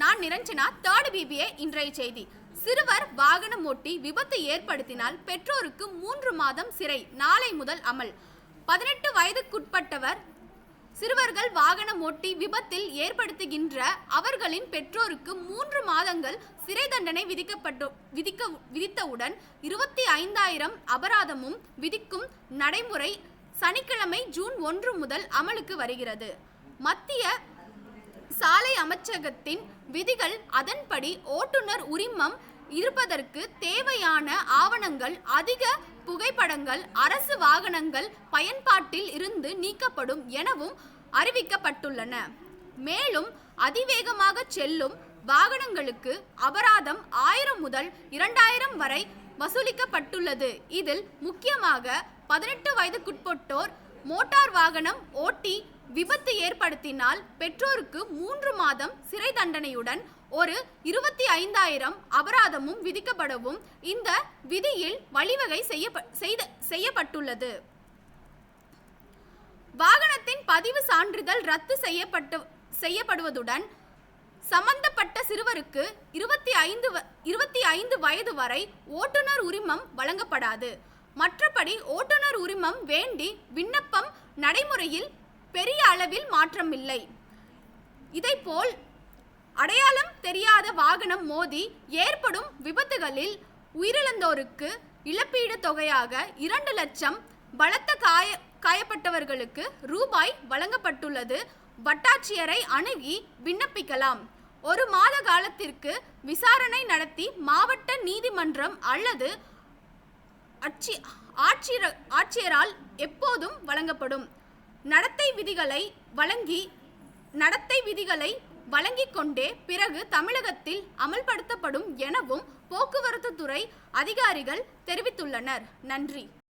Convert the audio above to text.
நான் Niranjana third BBA இன்றைய செய்தி. சிறுவர் வாகனம் ஓட்டி விபத்து ஏற்படுத்தினால் பெற்றோருக்கு மூன்று மாதம் சிறை நாளை முதல் அமல். பதினெட்டு வயதுக்குட்பட்டவர் சிறுவர்கள் வாகனம் ஓட்டி விபத்தில் ஏற்படுத்துகின்ற அவர்களின் பெற்றோருக்கு மூன்று மாதங்கள் சிறை தண்டனை விதிக்கப்பட்டு விதிக்க விதித்தவுடன் இருபத்தி ஐந்தாயிரம் அபராதமும் விதிக்கும் நடைமுறை சனிக்கிழமை ஜூன் ஒன்று முதல் அமலுக்கு வருகிறது. மத்திய சாலை அமைச்சகத்தின் விதிகள் அதன்படி ஓட்டுநர் உரிமம் இருப்பதற்கு தேவையான ஆவணங்கள் அதிக புகைப்படங்கள் அரசு வாகனங்கள் பயன்பாட்டில் இருந்து நீக்கப்படும் எனவும் அறிவிக்கப்பட்டுள்ளன. மேலும் அதிவேகமாக செல்லும் வாகனங்களுக்கு அபராதம் ஆயிரம் முதல் இரண்டாயிரம் வரை வசூலிக்கப்பட்டுள்ளது. இதில் முக்கியமாக பதினெட்டு வயதுக்குட்பட்டோர் மோட்டார் வாகனம் ஓட்டி விபத்து ஏற்படுத்தினால் பெற்றோருக்கு மூன்று மாதம் சிறை தண்டனையுடன் ஒரு இருபத்தி ஐந்தாயிரம் அபராதமும் விதிக்கப்படவும் இந்த விதியில் வழிவகை செய்யப்ப செய்த செய்யப்பட்டுள்ளது. வாகனத்தின் பதிவு சான்றிதழ் ரத்து செய்யப்பட்டு செய்யப்படுவதுடன் சம்பந்தப்பட்ட சிறுவருக்கு இருபத்தி ஐந்து வ- இருபத்தி ஐந்து வயது வரை ஓட்டுநர் உரிமம் வழங்கப்படாது. மற்றபடி ஓட்டுநர் உரிமம் வேண்டி விண்ணப்பம் நடைமுறையில் பெரிய அளவில் மாற்றமில்லை. இதைப்போல் அடையாளம் தெரியாத வாகனம் மோதி ஏற்படும் விபத்துகளில் உயிரிழந்தோருக்கு இழப்பீடு தொகையாக இரண்டு லட்சம் பலத்த காய காயப்பட்டவர்களுக்கு ரூபாய் வழங்கப்பட்டுள்ளது. வட்டாட்சியரை அணுகி விண்ணப்பிக்கலாம். ஒரு மாத காலத்திற்கு விசாரணை நடத்தி மாவட்ட நீதிமன்றம் அல்லது அச்சி ஆட்சியர் ஆட்சியரால் எப்போதும் வழங்கப்படும். நடத்தை விதிகளை வழங்கி நடத்தை விதிகளை வழங்கிக் கொண்டே பிறகு தமிழகத்தில் அமல்படுத்தப்படும் எனவும் போக்குவரத்து துறை அதிகாரிகள் தெரிவித்துள்ளனர். நன்றி.